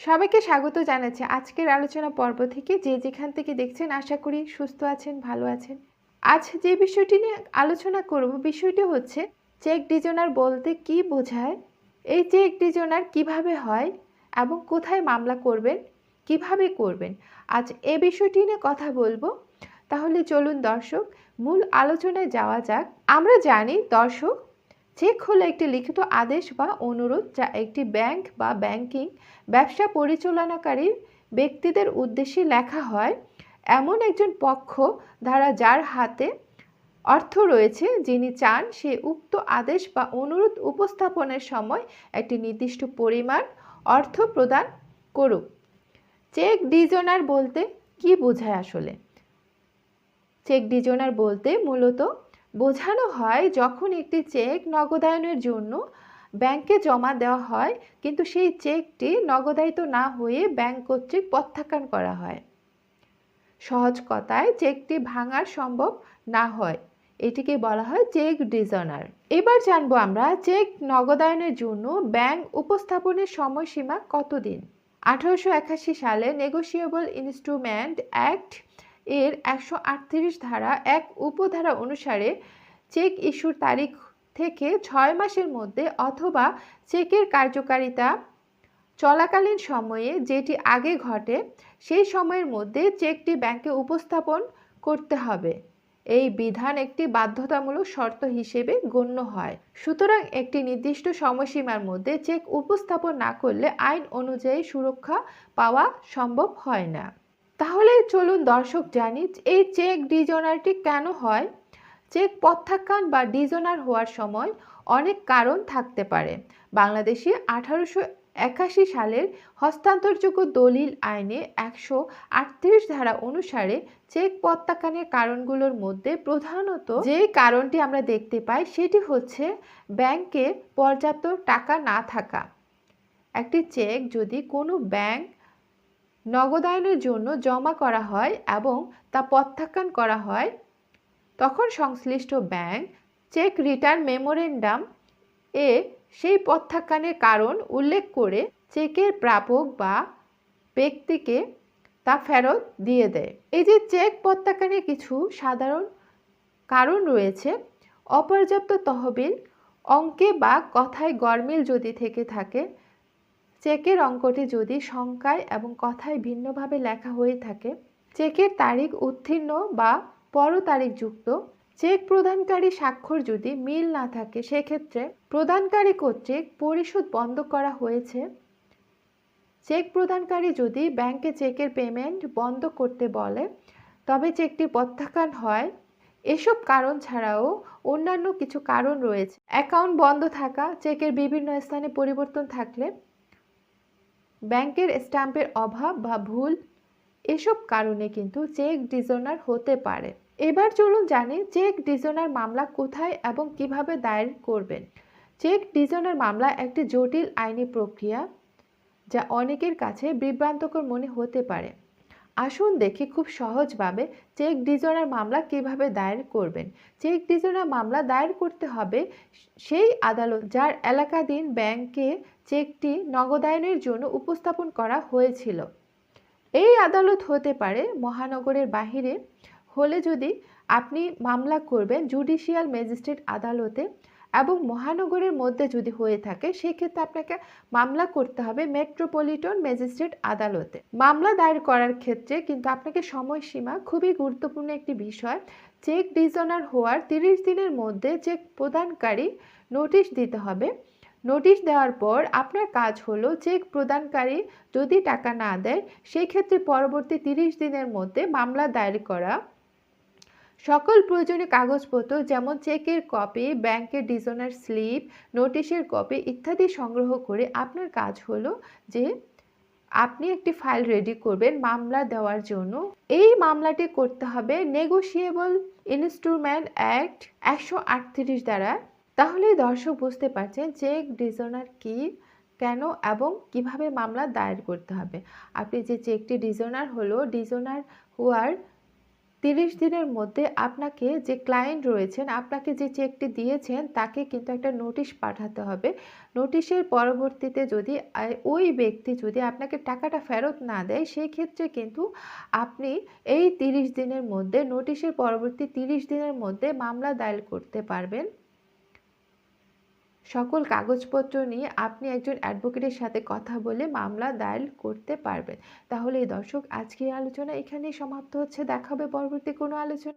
সবাইকে স্বাগত জানাচ্ছি আজকের আলোচনা পর্ব থেকে। যে যেখান থেকে দেখছেন, আশা করি সুস্থ আছেন, ভালো আছেন। আজ যে বিষয়টি নিয়ে আলোচনা করব, বিষয়টি হচ্ছে চেক ডিজনার বলতে কি বোঝায়, এই চেক ডিজনার কীভাবে হয় এবং কোথায় মামলা করবেন, কীভাবে করবেন। আজ এ বিষয়টি নিয়ে কথা বলব। তাহলে চলুন দর্শক, মূল আলোচনায় যাওয়া যাক। আমরা জানি দর্শক চেক হলো একটি লিখিত আদেশ বা অনুরোধ যা একটি ব্যাংক বা ব্যাংকিং ব্যবসা পরিচালনাকারী ব্যক্তিদের উদ্দেশ্যে লেখা হয়, এমন একজন পক্ষ দ্বারা যার হাতে অর্থ রয়েছে যিনি চান সে উক্ত আদেশ বা অনুরোধ উপস্থাপনের সময় একটি নির্দিষ্ট পরিমাণ অর্থ প্রদান করুক। চেক ডিজনার বলতে কি বোঝায় আসলে? চেক ডিজনার বলতে মূলত বোঝানো হয় যখন একটি চেক নগদায়নের জন্য ব্যাংকে জমা দেওয়া হয়, কিন্তু সেই চেকটি নগদায়িত না হয়ে ব্যাংক কর্তৃক প্রত্যাখ্যান করা হয়। সহজ কথায়, চেকটি ভাঙার সম্ভব না হয়। এটিকে বলা হয় চেক ডিজনার। এবার জানব আমরা চেক নগদায়নের জন্য ব্যাংক উপস্থাপনের সময়সীমা কতদিন? আঠারোশো একাশি সালে নেগোসিয়েবল ইনস্ট্রুমেন্ট অ্যাক্ট এর একশো আটত্রিশ ধারা এক উপধারা অনুসারে চেক ইস্যুর তারিখ থেকে ছয় মাসের মধ্যে অথবা চেকের কার্যকারিতা চলাকালীন সময়ে যেটি আগে ঘটে, সেই সময়ের মধ্যে চেকটি ব্যাংকে উপস্থাপন করতে হবে। এই বিধান একটি বাধ্যতামূলক শর্ত হিসেবে গণ্য হয়। সুতরাং একটি নির্দিষ্ট সময়সীমার মধ্যে চেক উপস্থাপন না করলে আইন অনুযায়ী সুরক্ষা পাওয়া সম্ভব হয় না। তাহলে চলুন দর্শক জানি এই চেক ডিজনারটি কেন হয়? চেক প্রত্যাখ্যান বা ডিজনার হওয়ার সময় অনেক কারণ থাকতে পারে। বাংলাদেশে আঠারোশো একাশি সালের হস্তান্তরযোগ্য দলিল আইনে একশো আটত্রিশ ধারা অনুসারে চেক প্রত্যাখ্যানের কারণগুলোর মধ্যে প্রধানত যে কারণটি আমরা দেখতে পাই সেটি হচ্ছে ব্যাংকে পর্যাপ্ত টাকা না থাকা। একটি চেক যদি কোনো ব্যাংক নগদায়নের জন্য জমা করা হয় এবং তা প্রত্যাখ্যান করা হয়। তখন সংশ্লিষ্ট ব্যাংক, চেক রিটার্ন মেমোরেন্ডাম এ সেই প্রত্যাখ্যানের কারণ উল্লেখ করে চেকের প্রাপক বা ব্যক্তিকে তা ফেরত দিয়ে দেয়। এই যে চেক প্রত্যাখ্যানের কিছু সাধারণ কারণ রয়েছে, অপর্যাপ্ত তহবিল, অঙ্কে বা কথায় গরমিল যদি থেকে থাকে চেকের অঙ্কটি যদি সংখ্যায় এবং কথায় ভিন্নভাবে লেখা হয়ে থাকে, চেকের তারিখ উত্তীর্ণ বা পর তারিখযুক্ত চেক প্রদানকারী স্বাক্ষর যদি মিল না থাকে, সেক্ষেত্রে প্রদানকারী কর্তৃক পরিশোধ বন্ধ করা হয়েছে। চেক প্রদানকারী যদি ব্যাংকে চেকের পেমেন্ট বন্ধ করতে বলে, তবে চেকটি প্রত্যাখ্যান হয়। এসব কারণ ছাড়াও অন্যান্য কিছু কারণ রয়েছে। অ্যাকাউন্ট বন্ধ থাকা, চেকের বিভিন্ন স্থানে পরিবর্তন থাকলে ব্যাংকের স্ট্যাম্পের অভাব বা ভুল এসব কারণে কিন্তু চেক ডিজনার হতে পারে। এবার চলুন জানি চেক ডিজনার মামলা কোথায় এবং কীভাবে দায়ের করবেন। চেক ডিজনার মামলা একটি জটিল আইনি প্রক্রিয়া যা অনেকের কাছে বিভ্রান্তকর মনে হতে পারে। আসুন দেখি খুব সহজভাবে চেক ডিজনার মামলা কীভাবে দায়ের করবেন। চেক ডিজনার মামলা দায়ের করতে হবে সেই আদালত যার এলাকাধীন ব্যাংকে চেকটি নগদায়নের জন্য উপস্থাপন করা হয়েছিল। এই আদালত হতে পারে মহানগরের বাহিরে হলে যদি আপনি মামলা করবেন জুডিশিয়াল ম্যাজিস্ট্রেট আদালতে এবং মহানগরের মধ্যে যদি হয়ে থাকে, সেক্ষেত্রে আপনাকে মামলা করতে হবে মেট্রোপলিটন ম্যাজিস্ট্রেট আদালতে। মামলা দায়ের করার ক্ষেত্রে কিন্তু আপনাকে সময়সীমা খুবই গুরুত্বপূর্ণ একটি বিষয়। চেক ডিজনার হওয়ার তিরিশ দিনের মধ্যে চেক প্রদানকারী নোটিশ দিতে হবে। নোটিশ দেওয়ার পর আপনার কাজ হলো চেক প্রদানকারী যদি টাকা না দেয় সেই ক্ষেত্রে পরবর্তী তিরিশ দিনের মধ্যে মামলা দায়ের করা। সকল প্রয়োজনীয় কাগজপত্র যেমন চেকের কপি, ব্যাংকের ডিজনার স্লিপ, নোটিশের কপি ইত্যাদি সংগ্রহ করে আপনার কাজ হলো যে আপনি একটি ফাইল রেডি করবেন মামলা দেওয়ার জন্য। এই মামলাটি করতে হবে নেগোসিয়েবল ইনস্ট্রুমেন্ট অ্যাক্ট একশো আটত্রিশ দ্বারা। তাহলে দর্শক বুঝতে পারছেন চেক ডিজনার কি, কেন এবং কীভাবে মামলা দায়ের করতে হবে। আপনি যে চেকটি ডিজনার হলো, ডিজনার হওয়ার তিরিশ দিনের মধ্যে আপনাকে যে ক্লায়েন্ট রয়েছেন, আপনাকে যে চেকটি দিয়েছেন, তাকে কিন্তু একটা নোটিশ পাঠাতে হবে। নোটিশের পরবর্তীতে যদি ওই ব্যক্তি যদি আপনাকে টাকাটা ফেরত না দেয় সেই ক্ষেত্রে কিন্তু আপনি এই তিরিশ দিনের মধ্যে, নোটিশের পরবর্তী তিরিশ দিনের মধ্যে মামলা দায়ের করতে পারবেন। সকল কাগজপত্র নিয়ে আপনি একজন অ্যাডভোকেটের সাথে কথা বলে মামলা দায়ের করতে পারবেন। তাহলে দর্শক, আজকের আলোচনা এখানেই সমাপ্ত হচ্ছে। দেখা হবে পরবর্তী কোনো আলোচনা